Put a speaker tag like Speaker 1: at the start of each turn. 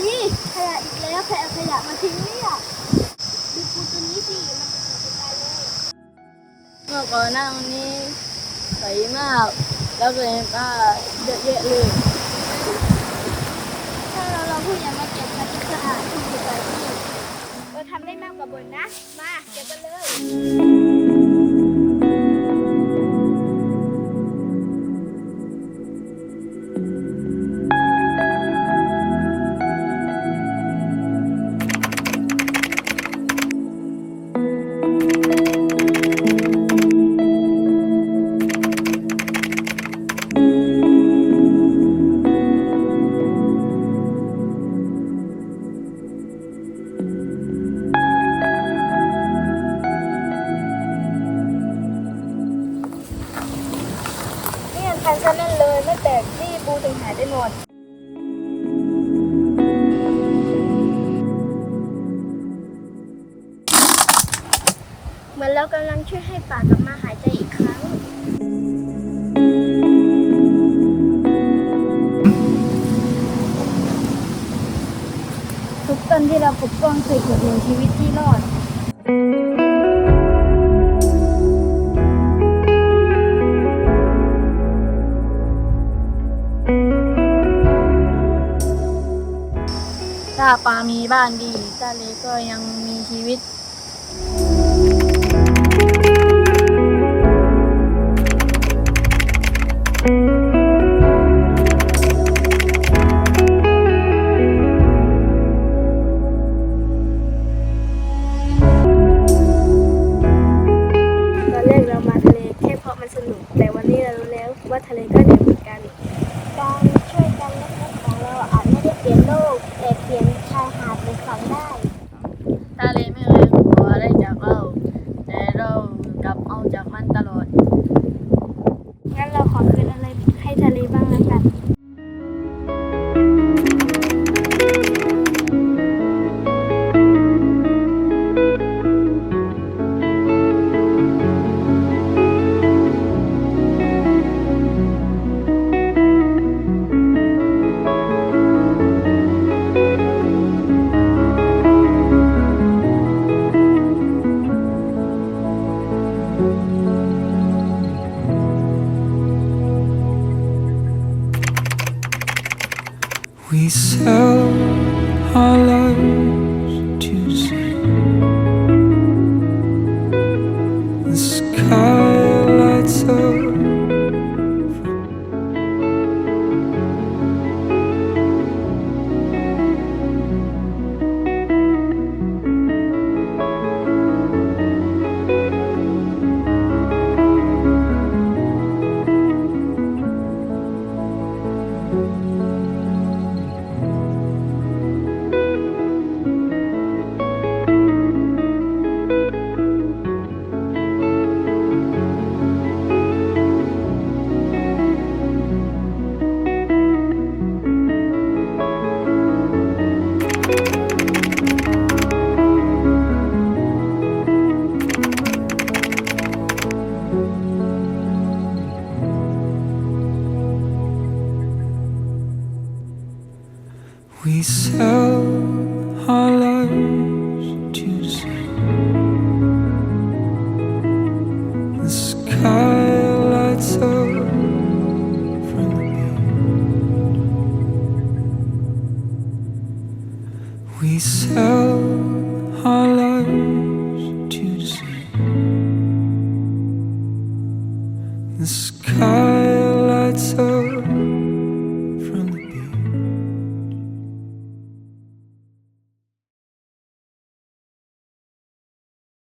Speaker 1: ขยะอีกแล้วขยะขยะมาทิ้งเนี่ยดูปูตัวนี้สิ มันจะตายเลย
Speaker 2: เมื่อก่อนหน้านี้ใสมาก แล้วก็ยังก็เยอะแยะเลย
Speaker 1: ถ้าเราเราผู้ใหญ่มาเก็บทำให้สะอาดที่สุดเลยที่เราทำได้มากกว่าบนนะ มาเก็บกันเลย นี่ยังทันซะแน่นเลยไม่แปลกที่ปูถึงหายได้หมด เหมือนเรากำลังช่วยให้ป่ากลับมาหายใจอีกครั้ง ทุกต้นที่เราปกป้องเคยเกิดหนึ่งชีวิตที่รอด
Speaker 2: ถ้าปามีบ้านดีตาเล็กก็ยังมีชีวิต
Speaker 1: ตอนแรกเรามาทะเลแค่เพราะมันสนุก แต่วันนี้เรารู้แล้วว่าทะเลก็
Speaker 3: We sell our lives We sell our lives to sing. The sky lights up from the beach. We sell our